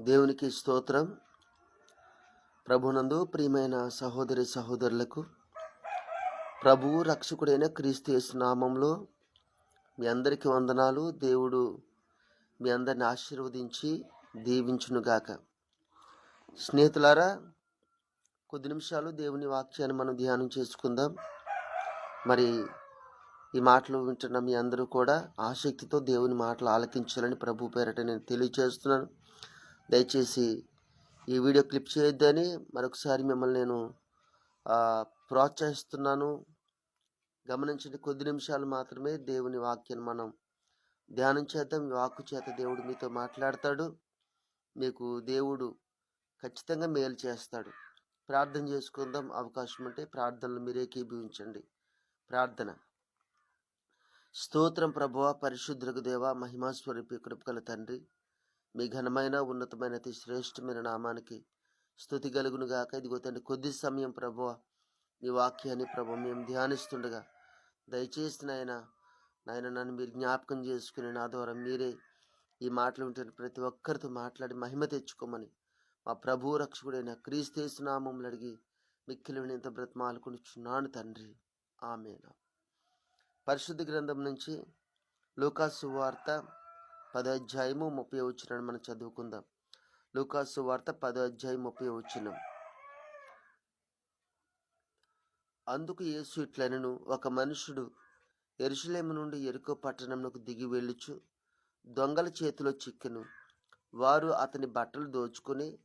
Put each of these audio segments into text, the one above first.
దేవునికి స్తోత్రం. ప్రభునందు ప్రియమైన సహోదరి సహోదరులకు ప్రభువు రక్షకుడైన క్రీస్తు నామంలో మీ అందరికీ వందనాలు. దేవుడు మీ అందరిని ఆశీర్వదించి దీవించునుగాక. స్నేహితులారా కొద్ది నిమిషాలు దేవుని వాక్యాన్ని మనం ధ్యానం చేసుకుందాం. మరి ఈ మాటలు వింటున్న మీ అందరూ కూడా ఆసక్తితో దేవుని మాటలు ఆలకించాలని ప్రభు పేరట నేను తెలియజేస్తున్నాను. దయచేసి ఈ వీడియో క్లిప్ చేయొద్దని మరొకసారి మిమ్మల్ని నేను ప్రోత్సహిస్తున్నాను. గమనించండి కొద్ది నిమిషాలు మాత్రమే దేవుని వాక్యాన్ని మనం ధ్యానం చేద్దాం. ఈ వాక్కు చేత దేవుడు మీతో మాట్లాడతాడు. మీకు దేవుడు ఖచ్చితంగా మేలు చేస్తాడు. ప్రార్థన చేసుకుందాం. అవకాశం ఉంటే ప్రార్థనలు మీరే కీభవించండి ప్రార్థన. స్తోత్రం ప్రభువ పరిశుద్ధులకు దేవ మహిమాస్వరూపి కృపకల తండ్రి. మీ ఘనమైన ఉన్నతమైన అతి శ్రేష్టమైన నామానికి స్థుతి కలుగును గాక. ఇదిగో తండ్రి కొద్ది సమయం ప్రభువ నీ వాక్యాన్ని ప్రభు మేము ధ్యానిస్తుండగా దయచేసి నాయన నాయన నన్ను మీరు జ్ఞాపకం చేసుకుని నా ద్వారా మీరే ఈ మాటలు ఉంటున్న ప్రతి ఒక్కరితో మాట్లాడి మహిమ తెచ్చుకోమని మా ప్రభు రక్షకుడైన క్రీస్తేసు నామంలో అడిగి మిక్కిలి వినేంత బ్రతమాలుకునిచున్నాను తండ్రి. ఆమెనా. పరిశుద్ధ గ్రంథం నుంచి లూకాసు వార్త పదో అధ్యాయము ముప్పై వచ్చినాన్ని మనం చదువుకుందాం. లూకాసు వార్త పదో అధ్యాయం ముప్పై వచ్చిన అందుకు యేసు ఇట్లనను ఒక మనుషుడు ఎరుసలేము నుండి ఎరుకో పట్టణంలోకి దిగి వెళ్ళుచు దొంగల చేతిలో చిక్కెను. వారు అతని బట్టలు దోచుకుని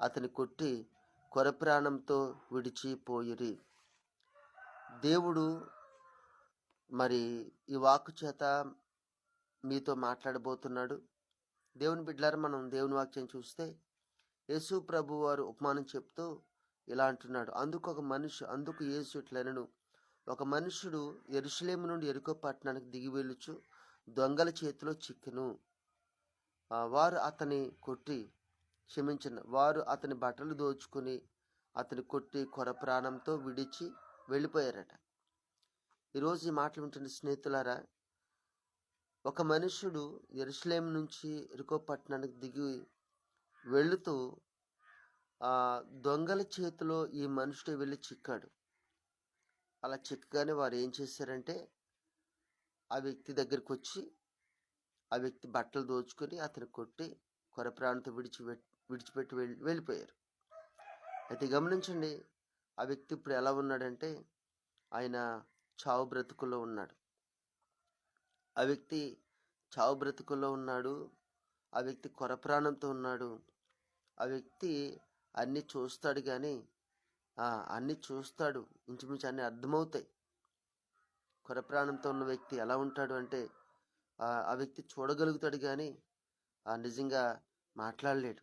అతని కొట్టి కొరప్రాణంతో విడిచిపోయిరి దేవుడు మరి ఈ వాక్కు చేత మీతో మాట్లాడబోతున్నాడు. దేవుని బిడ్డలారా మనం దేవుని వాక్యం చూస్తే యేసు ప్రభు వారు ఉపమానం చెప్తూ ఇలా అంటున్నాడు. అందుకు ఒక మనిషి అందుకు యేసు ఇట్లనను. ఒక మనుషుడు ఎరుసలేము నుండి ఎరుకో పట్టణానికి దిగి వెళ్ళుచు దొంగల చేతిలో చిక్కును. వారు అతని కొట్టి క్షమించిన వారు అతని బట్టలు దోచుకుని అతని కొట్టి కొర ప్రాణంతో విడిచి వెళ్ళిపోయారట. ఈరోజు ఈ మాటలు వింటున్న స్నేహితులారా ఒక మనుషుడు ఎరుసలేం నుంచి ఎరుకో పట్టణానికి దిగి వెళుతూ ఆ దొంగల చేతిలో ఈ మనుషుడు వెళ్ళి చిక్కాడు. అలా చిక్కగానే వారు ఏం చేశారంటే ఆ వ్యక్తి దగ్గరికి వచ్చి ఆ వ్యక్తి బట్టలు దోచుకొని అతను కొట్టి కొరప్రాణంతో విడిచి విడిచిపెట్టి వెళ్ళి వెళ్ళిపోయారు. అయితే గమనించండి ఆ వ్యక్తి ఇప్పుడు ఎలా ఉన్నాడంటే ఆయన చావు బ్రతుకుల్లో ఉన్నాడు. ఆ వ్యక్తి చావు బ్రతుకుల్లో ఉన్నాడు. ఆ వ్యక్తి కొర ప్రాణంతో ఉన్నాడు. ఆ వ్యక్తి అన్నీ చూస్తాడు కానీ అన్నీ చూస్తాడు. ఇంచుమించు అన్నీ అర్థమవుతాయి. కొర ప్రాణంతో ఉన్న వ్యక్తి ఎలా ఉంటాడు అంటే ఆ వ్యక్తి చూడగలుగుతాడు కానీ ఆ నిజంగా మాట్లాడలేడు.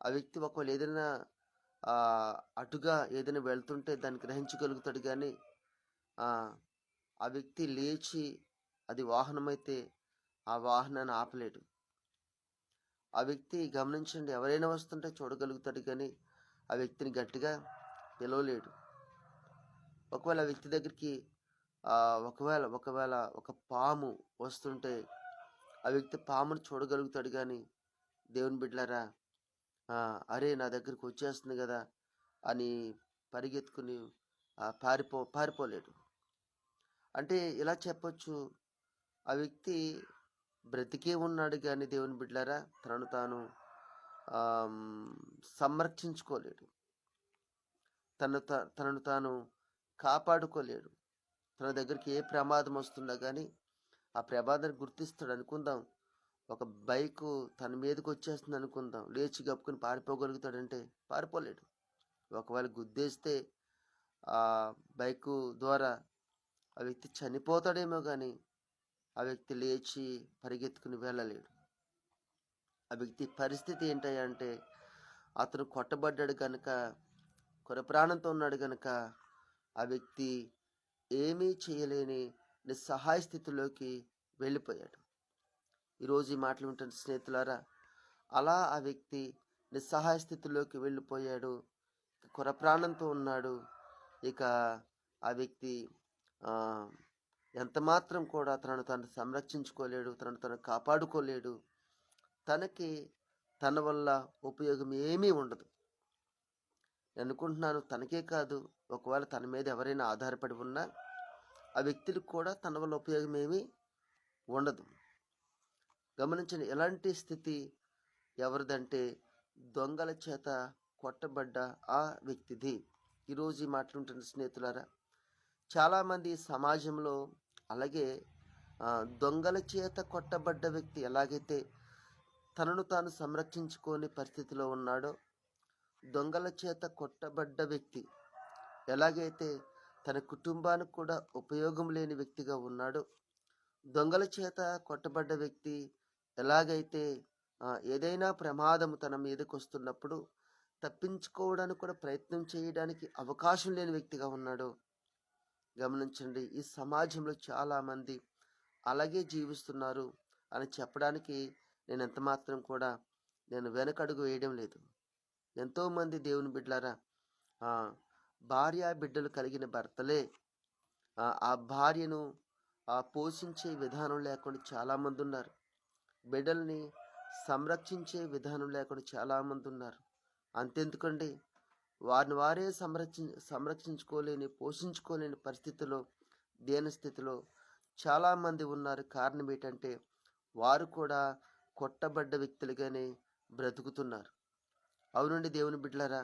ఆ వ్యక్తి ఒకవేళ ఏదైనా అటుగా ఏదైనా వెళ్తుంటే దాన్ని గ్రహించగలుగుతాడు కానీ ఆ వ్యక్తి లేచి అది వాహనమైతే ఆ వాహనాన్ని ఆపలేడు. ఆ వ్యక్తి గమనించండి ఎవరైనా వస్తుంటే చూడగలుగుతాడు కానీ ఆ వ్యక్తిని గట్టిగా పిలవలేడు. ఒకవేళ ఆ వ్యక్తి దగ్గరికి ఒకవేళ ఒకవేళ ఒక పాము వస్తుంటే ఆ వ్యక్తి పామును చూడగలుగుతాడు కానీ దేవుని బిడ్డలారా అరే నా దగ్గరికి వచ్చేస్తుంది కదా అని పరిగెత్తుకుని పారిపో పారిపోలేడు. అంటే ఇలా చెప్పొచ్చు ఆ వ్యక్తి బ్రతికే ఉన్నాడు కానీ దేవుని బిడ్డలారా తనను తాను సంరక్షించుకోలేడు. తను తనను తాను కాపాడుకోలేడు. తన దగ్గరికి ఏ ప్రమాదం వస్తున్నా కానీ ఆ ప్రమాదాన్ని గుర్తిస్తాడు అనుకుందాం. ఒక బైకు తన మీదకి వచ్చేస్తుంది అనుకుందాం. లేచి కప్పుకొని పారిపోగలుగుతాడంటే పారిపోలేడు. ఒకవేళ గుద్దేస్తే ఆ బైకు ద్వారా ఆ వ్యక్తి చనిపోతాడేమో కానీ ఆ వ్యక్తి లేచి పరిగెత్తుకుని వెళ్ళలేడు. ఆ వ్యక్తి పరిస్థితి ఏంటంటే అతను కొట్టబడ్డాడు కనుక కొరప్రాణంతో ఉన్నాడు కనుక ఆ వ్యక్తి ఏమీ చేయలేని నిస్సహాయ స్థితిలోకి వెళ్ళిపోయాడు. ఈరోజు ఈ మాటలు వింటున్న స్నేహితులారా అలా ఆ వ్యక్తి నిస్సహాయ స్థితిలోకి వెళ్ళిపోయాడు కొరప్రాణంతో ఉన్నాడు ఇక ఆ వ్యక్తి ఎంతమాత్రం కూడా తనను తను సంరక్షించుకోలేడు తనను తను కాపాడుకోలేడు. తనకి తన వల్ల ఉపయోగం ఏమీ ఉండదు. అనుకుంటున్నాను తనకే కాదు ఒకవేళ తన మీద ఎవరైనా ఆధారపడి ఉన్నా ఆ వ్యక్తులకు కూడా తన వల్ల ఉపయోగం ఏమీ ఉండదు. గమనించండి ఎలాంటి స్థితి ఎవరిదంటే దొంగల చేత కొట్టబడ్డ ఆ వ్యక్తిది. ఈరోజు మాట్లాడుతున్న స్నేహితులారా చాలామంది సమాజంలో అలాగే దొంగల చేత కొట్టబడ్డ వ్యక్తి ఎలాగైతే తనను తాను సంరక్షించుకోని పరిస్థితిలో ఉన్నాడో దొంగల చేత కొట్టబడ్డ వ్యక్తి ఎలాగైతే తన కుటుంబానికి కూడా ఉపయోగం లేని వ్యక్తిగా ఉన్నాడో దొంగల చేత కొట్టబడ్డ వ్యక్తి ఎలాగైతే ఏదైనా ప్రమాదం తన మీదకు వస్తున్నప్పుడు తప్పించుకోవడానికి కూడా ప్రయత్నం చేయడానికి అవకాశం లేని వ్యక్తిగా ఉన్నాడో గమనించండి. ఈ సమాజంలో చాలామంది అలాగే జీవిస్తున్నారు అని చెప్పడానికి నేను ఎంత మాత్రం కూడా నేను వెనకడుగు వేయడం లేదు. ఎంతోమంది దేవుని బిడ్డలారా భార్య బిడ్డలు కలిగిన భర్తలే ఆ, భార్యను ఆ పోషించే విధానం లేకుండా చాలామంది ఉన్నారు. బిడ్డల్ని సంరక్షించే విధానం లేకుండా చాలామంది ఉన్నారు. అంతెందుకండి? వారిని వారే సంరక్షి సంరక్షించుకోలేని పోషించుకోలేని పరిస్థితిలో దేని స్థితిలో చాలామంది ఉన్నారు. కారణం ఏంటంటే వారు కూడా కొట్టబడ్డ వ్యక్తులుగానే బ్రతుకుతున్నారు. అవునండి దేవుని బిడ్డలారా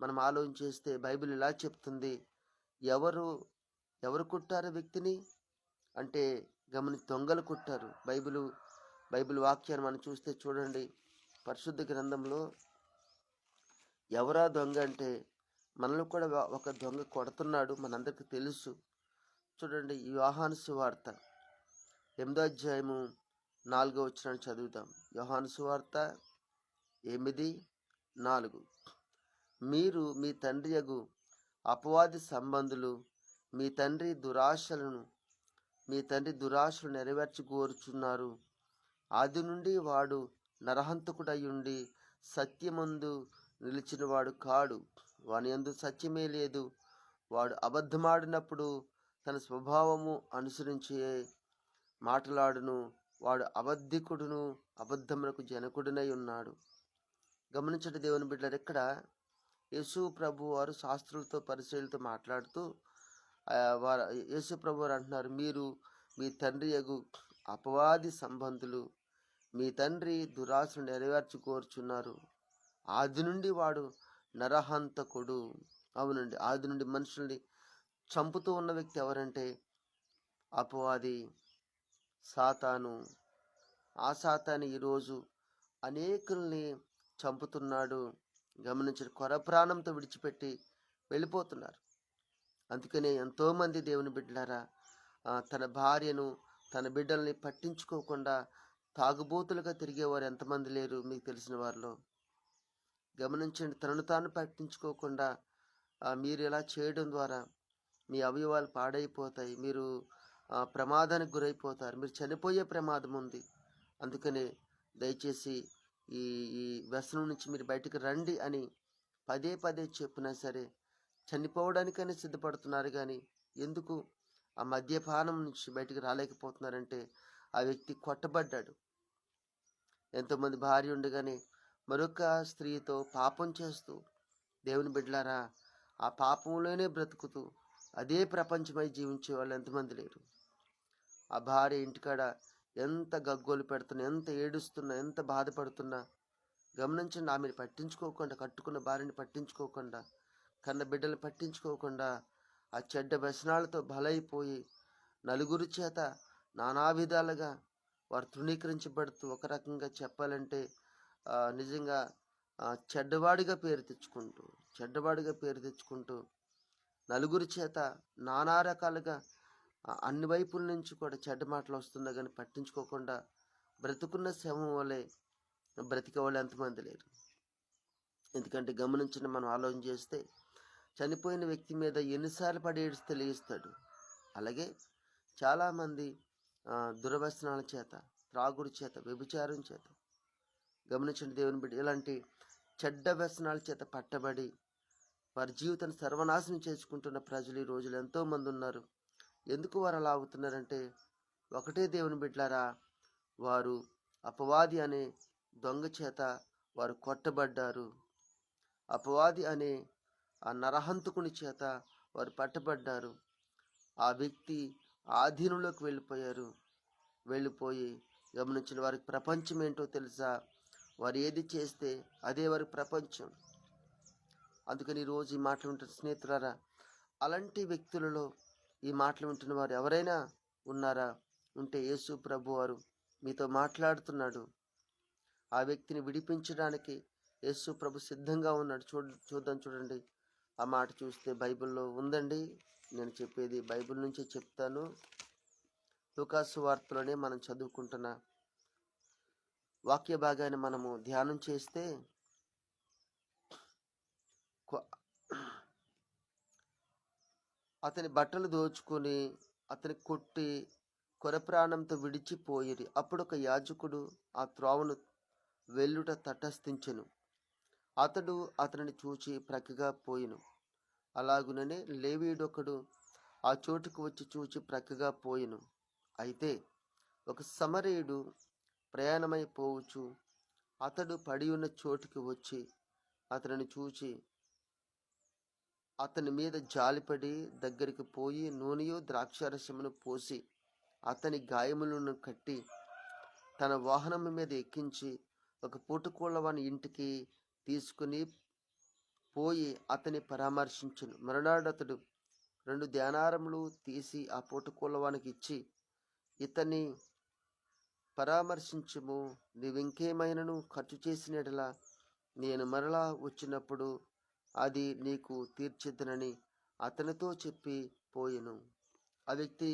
మనం ఆలోచన చేస్తే బైబిల్ ఇలా చెప్తుంది ఎవరు ఎవరు కొట్టారు వ్యక్తిని? అంటే గమని దొంగలు కొట్టారు. బైబిలు బైబిల్ వాక్యాన్ని మనం చూస్తే చూడండి పరిశుద్ధ గ్రంథంలో ఎవరా దొంగ అంటే మనల్ని కూడా ఒక దొంగ కొడుతున్నాడు మనందరికీ తెలుసు. చూడండి ఈ యోహాను సువార్త ఎనిమిదో అధ్యాయము నాలుగో వచ్చిన చదువుతాం యోహాను సువార్త ఎనిమిది నాలుగు. మీరు మీ తండ్రి యగు అపవాది సంబంధులు మీ తండ్రి దురాశలను మీ తండ్రి దురాశలు నెరవేర్చి కోరుచున్నారు. అది నుండి వాడు నరహంతకుడయ్యుండి సత్యమందు నిలిచినవాడు కాడు. వాని యందు సత్యమే లేదు. వాడు అబద్ధమాడినప్పుడు తన స్వభావము అనుసరించే మాటలాడును. వాడు అబద్ధికుడును అబద్ధమునకు జనకుడినై ఉన్నాడు. గమనించట దేవుని బిడ్డలు ఇక్కడ యేసు ప్రభు వారు శాస్త్రులతో పరిశీలతో మాట్లాడుతూ వారు యేసు ప్రభు వారు అంటున్నారు మీరు మీ తండ్రి ఎగు అపవాది సంబంధులు. మీ తండ్రి దురాశను నెరవేర్చి కోరుచున్నారు ఆది నుండి వాడు నరహంతకుడు. అవునండి. ఆది నుండి మనుషుల్ని చంపుతూ ఉన్న వ్యక్తి ఎవరంటే అపవాది సాతాను. ఆ సాతాను ఈరోజు అనేకుల్ని చంపుతున్నాడు. గమనించిన కొర ప్రాణంతో విడిచిపెట్టి వెళ్ళిపోతున్నారు. అందుకనే ఎంతోమంది దేవుని బిడ్డలారా తన భార్యను తన బిడ్డల్ని పట్టించుకోకుండా తాగుబోతులుగా తిరిగేవారు ఎంతమంది లేరు మీకు తెలిసిన వారిలో. గమనించండి. తనను తాను పట్టించుకోకుండా మీరు ఇలా చేయడం ద్వారా మీ అవయవాలు పాడైపోతాయి. మీరు ప్రమాదానికి గురైపోతారు. మీరు చనిపోయే ప్రమాదం ఉంది. అందుకనే దయచేసి ఈ ఈ వ్యసనం నుంచి మీరు బయటకు రండి అని పదే పదే చెప్పినా సరే చనిపోవడానికనే సిద్ధపడుతున్నారు కానీ ఎందుకు ఆ మద్యపానం నుంచి బయటకు రాలేకపోతున్నారంటే ఆ వ్యక్తి కొట్టబడ్డాడు. ఎంతోమంది భార్య ఉండగానే మరొక స్త్రీతో పాపం చేస్తూ దేవుని బిడ్డలారా ఆ పాపంలోనే బ్రతుకుతూ అదే ప్రపంచమై జీవించే వాళ్ళు ఎంతమంది లేరు. ఆ భార్య ఇంటికాడ ఎంత గగ్గోలు పెడుతున్నా ఎంత ఏడుస్తున్నా ఎంత బాధపడుతున్నా గమనించండి ఆమెను పట్టించుకోకుండా కట్టుకున్న భార్యని పట్టించుకోకుండా కన్న బిడ్డలు పట్టించుకోకుండా ఆ చెడ్డ వ్యసనాలతో బలైపోయి నలుగురి చేత నానా విధాలుగా వారు తృణీకరించబడుతూ ఒక రకంగా చెప్పాలంటే నిజంగా చెడ్డవాడిగా పేరు తెచ్చుకుంటూ చెడ్డవాడిగా పేరు తెచ్చుకుంటూ నలుగురి చేత నానా రకాలుగా అన్ని వైపుల నుంచి కూడా చెడ్డ మాటలు వస్తుందా కానీ పట్టించుకోకుండా బ్రతుకున్న శవం వలె బ్రతికే వాళ్ళు ఎంతమంది లేరు. ఎందుకంటే గమనించిన మనం ఆలోచన చేస్తే చనిపోయిన వ్యక్తి మీద ఎన్నిసార్లు పడి ఏడిస్తే తెలియస్తాడు అలాగే చాలామంది ఆ, దురవ్యసనాల చేత త్రాగుడి చేత వ్యభిచారం చేత గమనించండి దేవుని బిడ్డ. ఇలాంటి చెడ్డ వ్యసనాల చేత పట్టబడి వారి జీవితాన్ని సర్వనాశనం చేసుకుంటున్న ప్రజలు ఈ రోజులు ఎంతోమంది ఉన్నారు. ఎందుకు వారు అలా అవుతున్నారంటే ఒకటే దేవుని బిడ్డలారా వారు అపవాది అనే దొంగ చేత వారు కొట్టబడ్డారు. అపవాది అనే ఆ నరహంతకుని చేత వారు పట్టబడ్డారు. ఆ వ్యక్తి ఆధీనంలోకి వెళ్ళిపోయారు. వెళ్ళిపోయి గమనించిన వారికి ప్రపంచం ఏంటో తెలుసా? వారు ఏది చేస్తే అదే వారి ప్రపంచం. అందుకని ఈరోజు ఈ మాటలు వింటున్న స్నేహితులారా అలాంటి వ్యక్తులలో ఈ మాటలు వింటున్న వారు ఎవరైనా ఉన్నారా? ఉంటే యేసు ప్రభు వారు మీతో మాట్లాడుతున్నాడు. ఆ వ్యక్తిని విడిపించడానికి యేసు ప్రభు సిద్ధంగా ఉన్నాడు. చూడ చూద్దాం చూడండి. ఆ మాట చూస్తే బైబిల్లో ఉందండి. నేను చెప్పేది బైబిల్ నుంచే చెప్తాను. లుకాసు వార్తలోనే మనం చదువుకుంటున్నా వాక్య భాగాన్ని మనము ధ్యానం చేస్తే అతని బట్టలు దోచుకొని అతని కొట్టి కొరప్రాణంతో విడిచిపోయిరి. అప్పుడు ఒక యాజకుడు ఆ త్రోవను వెల్లుట తటస్థించెను. అతడు అతనిని చూచి ప్రక్కగా పోయిను. అలాగుననే లేవీడొకడు ఆ చోటుకు వచ్చి చూచి ప్రక్కగా పోయిను. అయితే ఒక సమరయుడు ప్రయాణమైపోవచ్చు. అతడు పడి ఉన్న చోటుకి వచ్చి అతనిని చూచి అతని మీద జాలిపడి దగ్గరికి పోయి నూనెయో ద్రాక్షారసమును పోసి అతని గాయములను కట్టి తన వాహనం మీద ఎక్కించి ఒక పూటకోళ్ళవాని ఇంటికి తీసుకుని పోయి అతని పరామర్శించను. మరునాడు అతడు రెండు ధ్యానారములు తీసి ఆ పూటకోళ్ళవానికి ఇచ్చి ఇతన్ని పరామర్శించుము. నీవింకేమైనను ఖర్చు చేసినట్లా నేను మరలా వచ్చినప్పుడు అది నీకు తీర్చిద్దనని అతనితో చెప్పి పోయెను. ఆ వ్యక్తి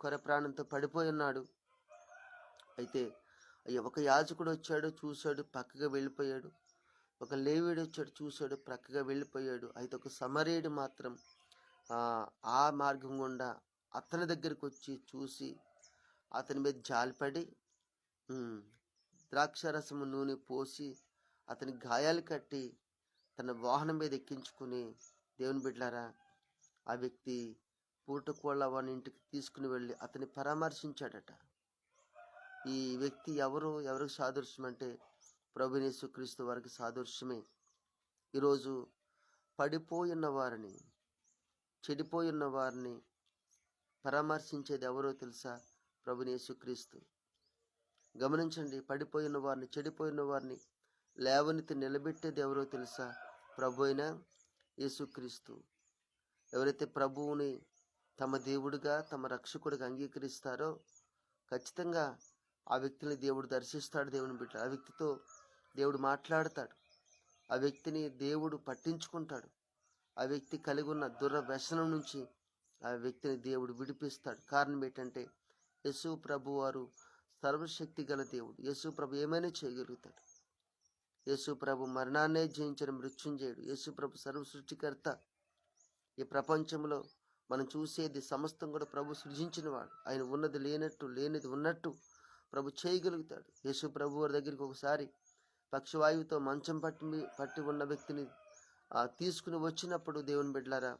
కొర ప్రాణంతో పడిపోయి ఉన్నాడు అయితే ఒక యాజకుడు వచ్చాడు చూశాడు పక్కగా వెళ్ళిపోయాడు. ఒక లేవీడు వచ్చాడు చూశాడు ప్రక్కగా వెళ్ళిపోయాడు. అయితే ఒక సమరేయుడు మాత్రం ఆ, మార్గం గుండా అతని దగ్గరికి వచ్చి చూసి అతని మీద జాలిపడి ద్రాక్షరసము నూనె పోసి అతని గాయాలు కట్టి తన వాహనం మీద ఎక్కించుకుని దేవుని బిడ్డారా ఆ వ్యక్తి పూటకోళ్ళ వాని ఇంటికి తీసుకుని వెళ్ళి అతని పరామర్శించాడట. ఈ వ్యక్తి ఎవరు ఎవరికి సాదృశ్యం అంటే ప్రభునేసు క్రీస్తు వారికి సాదృశ్యమే. ఈరోజు పడిపోయిన వారిని చెడిపోయిన వారిని పరామర్శించేది ఎవరో తెలుసా? ప్రభునేసు క్రీస్తు గమనించండి పడిపోయిన వారిని చెడిపోయిన వారిని లేవనెత్తి నిలబెట్టేది ఎవరో తెలుసా? ప్రభు అయిన యేసుక్రీస్తు. ఎవరైతే ప్రభువుని తమ దేవుడిగా తమ రక్షకుడిగా అంగీకరిస్తారో ఖచ్చితంగా ఆ వ్యక్తిని దేవుడు దర్శిస్తాడు దేవుని బిడ్డ. ఆ వ్యక్తితో దేవుడు మాట్లాడతాడు. ఆ వ్యక్తిని దేవుడు పట్టించుకుంటాడు. ఆ వ్యక్తి కలిగి ఉన్న దుర్వ్యసనం నుంచి ఆ వ్యక్తిని దేవుడు విడిపిస్తాడు. కారణం ఏంటంటే యేసు ప్రభు వారు సర్వశక్తి గల దేవుడు. యేసు ప్రభు ఏమైనా చేయగలుగుతాడు? యేసు ప్రభు మరణాన్నే జయించిన మృత్యుంజయుడు. యేసు ప్రభు సర్వ సృష్టికర్త. ఈ ప్రపంచంలో మనం చూసేది సమస్తం కూడా ప్రభు సృజించినవాడు. ఆయన ఉన్నది లేనట్టు లేనిది ఉన్నట్టు ప్రభు చేయగలుగుతాడు. యేసు ప్రభు వారి దగ్గరికి ఒకసారి పక్షవాయువుతో మంచం పట్టి పట్టి ఉన్న వ్యక్తిని తీసుకుని వచ్చినప్పుడు దేవుని బిడ్డలారా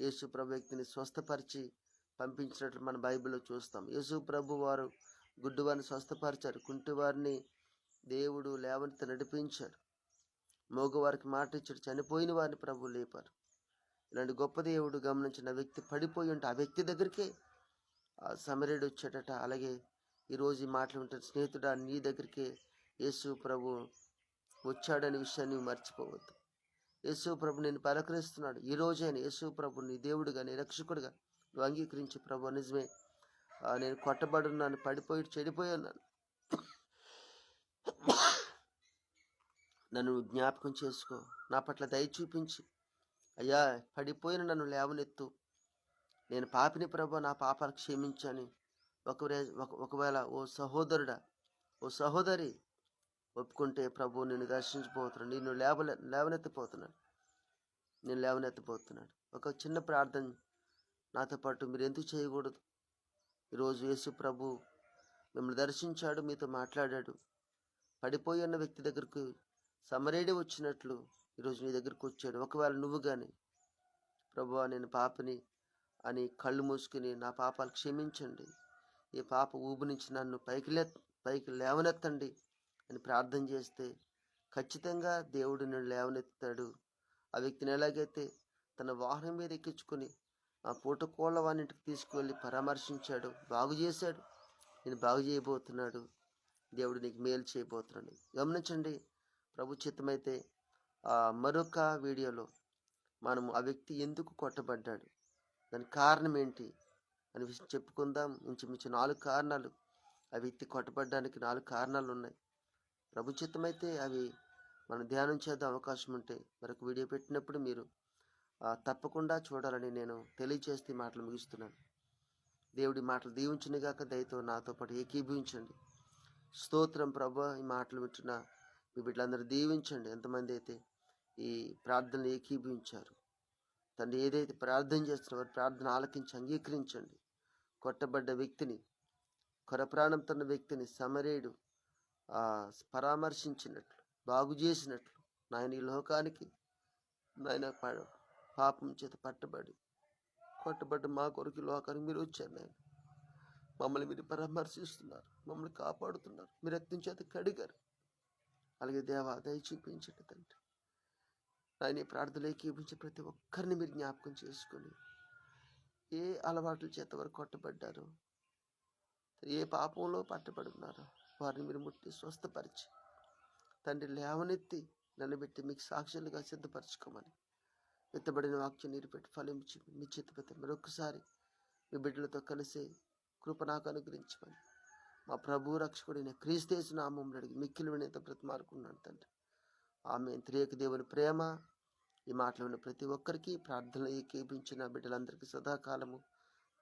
యేసు ప్రభు వ్యక్తిని స్వస్థపరిచి పంపించినట్లు మన బైబిల్లో చూస్తాం. యేసు ప్రభు వారు గుడ్డువారిని స్వస్థపరిచారు. కుంటివారిని దేవుడు లేవనెత్తి నడిపించాడు. మోగవారికి మాట ఇచ్చాడు చనిపోయిన వారిని ప్రభు లేపారు. ఇలాంటి గొప్ప దేవుడు గమనించిన వ్యక్తి పడిపోయి ఉంటే ఆ వ్యక్తి దగ్గరికే ఆ సమరేడు వచ్చాడట. అలాగే ఈరోజు ఈ మాటలు ఉంటాడు స్నేహితుడా నీ దగ్గరికే యేసు ప్రభు వచ్చాడనే విషయాన్ని మర్చిపోవద్దు. యేసు ప్రభు నేను పలకరిస్తున్నాడు. ఈ రోజైన యేసు ప్రభు నీ దేవుడుగా నీ రక్షకుడుగా నువ్వు అంగీకరించి. ప్రభు నిజమే. నేను కొట్టబడి ఉన్నాను పడిపోయి చెడిపోయి ఉన్నాను నన్ను జ్ఞాపకం చేసుకో. నా పట్ల దయ చూపించి. అయ్యా పడిపోయిన నన్ను లేవనెత్తు. నేను పాపిని ప్రభు నా పాపాలు క్షమించని ఒకవే ఒక- ఒకవేళ ఓ సహోదరుడా ఓ సహోదరి ఒప్పుకుంటే ప్రభు నిన్ను దర్శించిపోతున్నాడు. నిన్ను లేవలే లేవనెత్తిపోతున్నాడు. నేను లేవనెత్తిపోతున్నాడు ఒక చిన్న ప్రార్థన నాతో పాటు మీరు ఎందుకు చేయకూడదు? ఈరోజు యేసు ప్రభు మిమ్మల్ని దర్శించాడు మీతో మాట్లాడాడు. పడిపోయి ఉన్న వ్యక్తి దగ్గరకు సమరేడి వచ్చినట్లు ఈరోజు నీ దగ్గరకు వచ్చాడు. ఒకవేళ నువ్వు కానీ ప్రభు నేను పాపని అని కళ్ళు మూసుకుని నా పాపాలు క్షమించండి. ఈ పాప ఊబు నుంచి నన్ను పైకి లే పైకి లేవనెత్తండి అని ప్రార్థన చేస్తే ఖచ్చితంగా దేవుడు నన్ను లేవనెత్తాడు. ఆ వ్యక్తిని ఎలాగైతే తన వాహనం మీద ఎక్కించుకొని ఆ పూటకోళ్ళ వానింటికి తీసుకువెళ్ళి పరామర్శించాడు. బాగు చేశాడు. నేను బాగు చేయబోతున్నాడు. దేవుడు నీకు మేలు చేయబోతున్నాడు. గమనించండి ప్రభు చిత్తమైతే ఆ మరొక వీడియోలో మనం ఆ వ్యక్తి ఎందుకు కొట్టబడ్డాడు? దాని కారణం ఏంటి? అని చెప్పుకుందాం. ఇంచుమించు నాలుగు కారణాలు. ఆ వ్యక్తి కొట్టబడ్డానికి నాలుగు కారణాలు ఉన్నాయి. ప్రభు చిత్తమైతే అవి మనం ధ్యానం చేద్దాం అవకాశం ఉంటే మరొక వీడియో పెట్టినప్పుడు మీరు తప్పకుండా చూడాలని నేను తెలియచేస్తే ఈ మాటలు ముగిస్తున్నాను. దేవుడి మాటలు దీవించునిగాక దయతో నాతో పాటు ఏకీభవించండి. స్తోత్రం ప్రభ ఈ మాటలు వింటున్న మీ బిడ్డలందరూ దీవించండి. ఎంతమంది అయితే ఈ ప్రార్థనలు ఏకీభవించారు తండ్రి ఏదైతే ప్రార్థన చేస్తున్నారో ప్రార్థన ఆలకించి అంగీకరించండి. కొట్టబడ్డ వ్యక్తిని కొరప్రాణంతో ఉన్న వ్యక్తిని సమరేయుడు పరామర్శించినట్లు బాగు చేసినట్లు నాయన ఈ లోకానికి నాయన పాపం చేత పట్టబడి కొట్టబడ్డ మా కొరకు ఈ లోకానికి మీరు వచ్చారు నేను మమ్మల్ని మీరు పరామర్శిస్తున్నారు మమ్మల్ని కాపాడుతున్నారు మీరు రక్తం చేత కడిగారు. అలాగే దేవా దయ చూపించండి తండ్రి. ఆయన ఈ ప్రార్థనలు ఏకీపించే ప్రతి ఒక్కరిని మీరు జ్ఞాపకం చేసుకొని ఏ అలవాట్ల చేత వారు కొట్టబడ్డారు ఏ పాపంలో పట్టబడున్నారో వారిని మీరు ముట్టి స్వస్థపరిచి తండ్రి లేవనెత్తి నిలబెట్టి మీకు సాక్షులుగా సిద్ధపరచుకోమని ఎత్తబడిన వాక్యం నీరు పెట్టి ఫలించి మీ చేతిపెత్త మరొకసారి మీ బిడ్డలతో కలిసి కృప నాకు అనుగ్రహించమని మా ప్రభు రక్షకుడిన క్రీస్తేసు నామం అడిగి మిక్కిలి వినేత బ్రతిమారుకున్నాను తండ్రి. ఆమె త్రియక దేవుని ప్రేమ ఈ మాటలు విన్న ప్రతి ఒక్కరికి ప్రార్థనలు ఏకీపించిన బిడ్డలందరికీ సదాకాలము.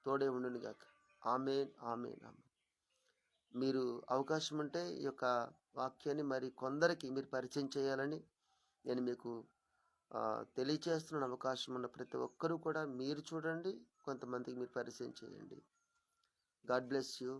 తోడే ఉండును గాక. Amen amen. మీరు అవకాశం ఉంటే ఈ యొక్క వాక్యాన్ని మరి కొందరికి మీరు పరిచయం చేయాలని నేను మీకు తెలియచేస్తున్న అవకాశం ఉన్న ప్రతి ఒక్కరూ కూడా మీరు చూడండి కొంతమందికి మీరు పరిచయం చేయండి. God bless you.